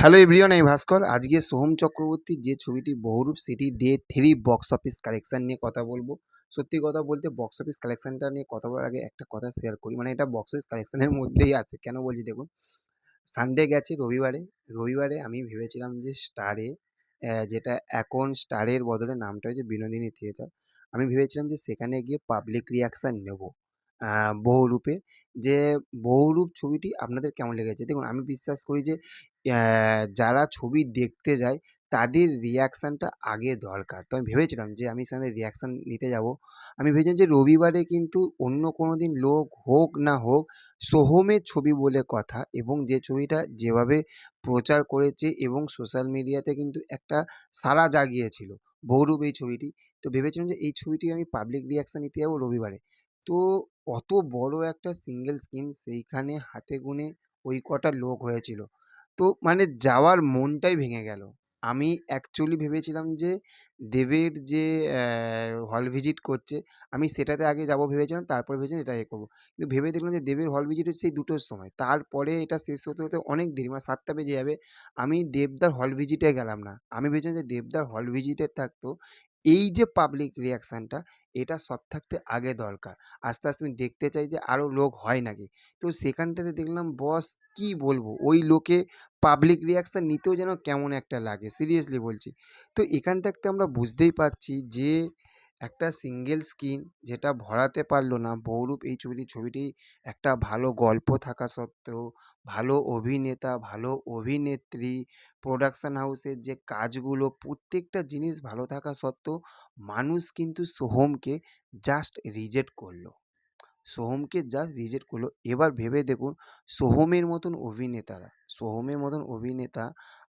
Hello everyone, আমি ভাস্কর। আজকে সোহম চক্রবর্তীর যে ছবিটি Bahurup, city day three box office collection নিয়ে কথা বলব। সত্যি কথা বলতে, বক্স অফিস কালেকশানটা নিয়ে কথা বলার আগে একটা কথা শেয়ার করি। মানে এটা বক্স অফিস কালেকশানের মধ্যেই আছে। কেন বলছি দেখুন সানডে গেছে রবিবারে। রবিবারে আমি ভেবেছিলাম যে স্টারে যেটা এখন স্টারের বদলে নামটা হয়েছে বিনোদিনী থিয়েটার আমি ভেবেছিলাম যে সেখানে গিয়ে পাবলিক রিয়াকশান নেব। বহুরূপে যে বহুরূপ ছবিটি আপনাদের কেমন লেগেছে? দেখুন, আমি বিশ্বাস করি যে যারা ছবি দেখতে যায়, তাদের রিয়াকশানটা আগে দরকার। তো আমি ভেবেছিলাম যে, আমি সেখানে রিয়াকশান নিতে যাব। আমি ভেবেছিলাম যে, রবিবারে কিন্তু অন্য কোনো দিন লোক হোক না হোক সোহমের ছবি বলে কথা এবং যে ছবিটা যেভাবে প্রচার করেছে এবং সোশ্যাল মিডিয়াতে কিন্তু একটা সাড়া জাগিয়েছিল, বহুরূপ এই ছবিটি। তো ভেবেছিলাম যে, এই ছবিটি আমি পাবলিক রিয়াকশান নিতে যাব রবিবারে। তো অত বড় একটা সিঙ্গেল স্ক্রিন সেইখানে হাতে গুনে ওই কটা লোক হয়েছিল। তো মানে যাওয়ার মনটাই ভেঙে গেল। আমি অ্যাকচুয়ালি ভেবেছিলাম যে দেবের যে হল ভিজিট করছে, আমি সেটাতে আগে যাব ভেবেছিলাম, তারপর ভেবেছিলাম এটা এ করব। কিন্তু ভেবে দেখলাম যে দেবের হল ভিজিট হচ্ছে সেই দুটোর সময়। তারপরে এটা শেষ হতে হতে অনেক দেরি মানে সাতটা বেজে যাবে। আমি দেবদার হল ভিজিটে গেলাম না। আমি ভেবেছিলাম যে দেবদার হল ভিজিটে থাকতো এই যে পাবলিক রিয়াকশানটা এটা সব থাকতে আগে দরকার। আস্তে আস্তে আমি দেখতে চাই যে আরও লোক হয় নাকি। তো সেখান থেকে দেখলাম, বস, কি বলব? ওই লোকে পাবলিক রিয়াকশান নিতেও যেন কেমন একটা লাগে। সিরিয়াসলি বলছি। তো এখান থাকতে আমরা বুঝতেই পারছি যে একটা সিঙ্গেল স্ক্রিন যেটা ভরাতে পারল না। বহুরূপ এই ছবিটি ছবিটি একটা ভালো গল্প থাকা সত্ত্বেও, ভালো অভিনেতা, ভালো অভিনেত্রী প্রোডাকশান হাউসের যে কাজগুলো, প্রত্যেকটা জিনিস ভালো থাকা সত্ত্বেও মানুষ কিন্তু সোহমকে জাস্ট রিজেক্ট করল। সোহমকে জাস্ট রিজেক্ট করল। এবার ভেবে দেখুন, সোহমের মতন অভিনেতারা, সোহমের মতন অভিনেতা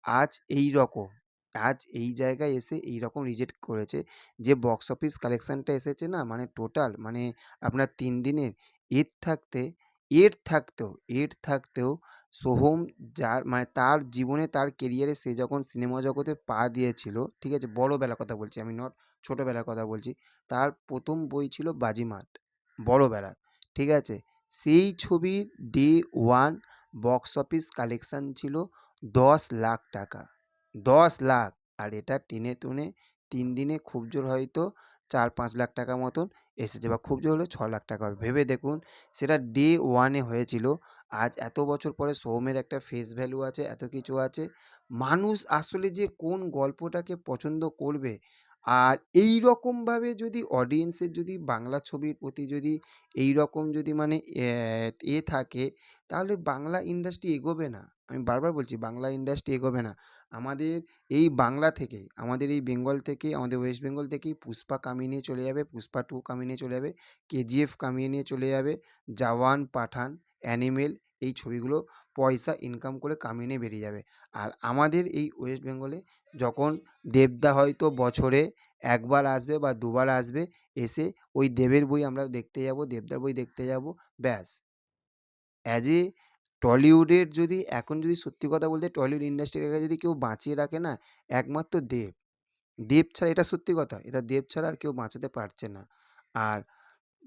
আজ এই রকম। আজ এই জায়গায় এসে এই রকম রিজেক্ট করেছে। যে বক্স অফিস কালেকশানটা এসেছে না মানে টোটাল মানে আপনার তিন দিনের, এর থাকতে, এর থাকতেও এর থাকতেও সোহম যার মানে তার জীবনে, তার কেরিয়ারে সে যখন সিনেমা জগতে পা দিয়েছিল, ঠিক আছে বড়বেলার কথা বলছি, আমি নট ছোটোবেলার কথা বলছি, তার প্রথম বই ছিল বাজিমাত বড়বেলার ঠিক আছে? সেই ছবির day one box office collection ছিল দশ লাখ টাকা। দশ লাখ। আর এটা টেনে টুনে তিন দিনে খুব জোর হয়তো চার পাঁচ লাখ টাকা মতন এসেছে বা খুব জোর হলে ছ লাখ টাকা হবে। ভেবে দেখুন, সেটা ডে ওয়ানে হয়েছিল। আজ এত বছর পরে সোমের একটা ফেস ভ্যালু আছে, এত কিছু আছে। মানুষ আসলে যে কোন গল্পটাকে পছন্দ করবে আর এই রকমভাবে যদি অডিয়েন্সের যদি বাংলা ছবির প্রতি যদি এই রকম যদি মানে এ থাকে, তাহলে বাংলা ইন্ডাস্ট্রি এগোবে না। আমি বারবার বলছি, বাংলা ইন্ডাস্ট্রি এগোবে না। আমাদের এই বাংলা থেকেই আমাদের এই বেঙ্গল থেকে, আমাদের ওয়েস্ট বেঙ্গল থেকেই পুষ্পা কামিয়ে নিয়ে চলে যাবে, পুষ্পা টু কামিয়ে নিয়ে চলে যাবে কেজিএফ কামিয়ে নিয়ে চলে যাবে জওয়ান পাঠান অ্যানিমেল এই ছবিগুলো পয়সা ইনকাম করে কামিয়ে নিয়ে বেরিয়ে যাবে। আর আমাদের এই ওয়েস্ট বেঙ্গলে যখন দেবদা হয়তো বছরে একবার আসবে বা দুবার আসবে, এসে ওই দেবের বই আমরা দেখতে যাব, দেবদার বই দেখতে যাব, ব্যাস। অ্যাজ এ টলিউডের যদি, এখন যদি সত্যি কথা বলতে টলিউড ইন্ডাস্ট্রিটাকে যদি কেউ বাঁচিয়ে রাখে না, একমাত্র দেব। দেব ছাড়া এটা সত্যি কথা, এটা দেব ছাড়া আর কেউ বাঁচাতে পারছে না। আর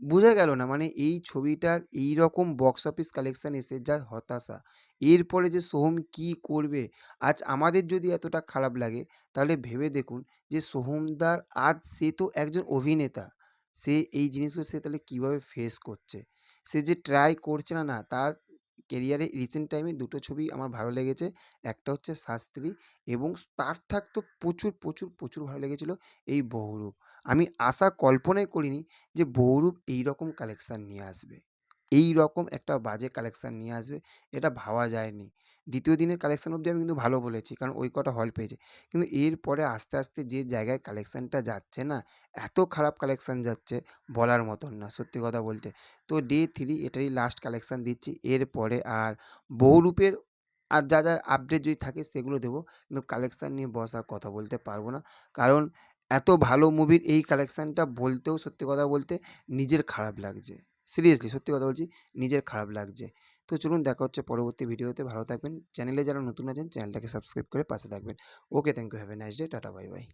বোঝা গেল না। মানে এই ছবিটার এই রকম বক্স অফিস কালেকশান এসে যা হতাশা। এরপরে যে সোহম কি করবে? আজ আমাদের যদি এতটা খারাপ লাগে, তাহলে ভেবে দেখুন যে সোহমদার আজ সে তো একজন অভিনেতা। সে এই জিনিসগুলো সে তাহলে কীভাবে ফেস করছে? সে যে ট্রাই করছে না না, তার কেরিয়ারে রিসেন্ট টাইমে দুটো ছবি আমার ভালো লেগেছে। একটা হচ্ছে শাস্ত্রী এবং তার থাকতো প্রচুর প্রচুর প্রচুর ভালো লেগেছিলো এই বহুরূপ। আমি আশা কল্পনাই করিনি যে বহুরূপ এই রকম কালেকশান নিয়ে আসবে। এই রকম একটা বাজে কালেকশান নিয়ে আসবে, এটা ভাবা যায়নি। দ্বিতীয় দিনের কালেকশান অবধি আমি কিন্তু ভালো বলেছি, কারণ ওই কটা হল পেয়েছে। কিন্তু এরপরে আস্তে আস্তে যে জায়গায় কালেকশানটা যাচ্ছে না, এত খারাপ কালেকশান যাচ্ছে বলার মতন না, সত্যি কথা বলতে। তো ডে থ্রি এটারই লাস্ট কালেকশান দিচ্ছি এরপরে আর বহুরূপের আর যা যা আপডেট যদি থাকে সেগুলো দেবো, কিন্তু কালেকশান নিয়ে বসার কথা বলতে পারব না। কারণ এত ভালো মুভির এই কালেকশানটা বলতেও সত্যি কথা বলতে নিজের খারাপ লাগছে। সিরিয়াসলি সত্যি কথা বলছি, নিজের খারাপ লাগছে। তো চলুন দেখা হচ্ছে পরবর্তী ভিডিওতে ভালো থাকবেন। চ্যানেলে যারা নতুন আছেন চ্যানেলটাকে সাবস্ক্রাইব করে পাশে থাকবেন। Okay thank you have a nice day tata bye bye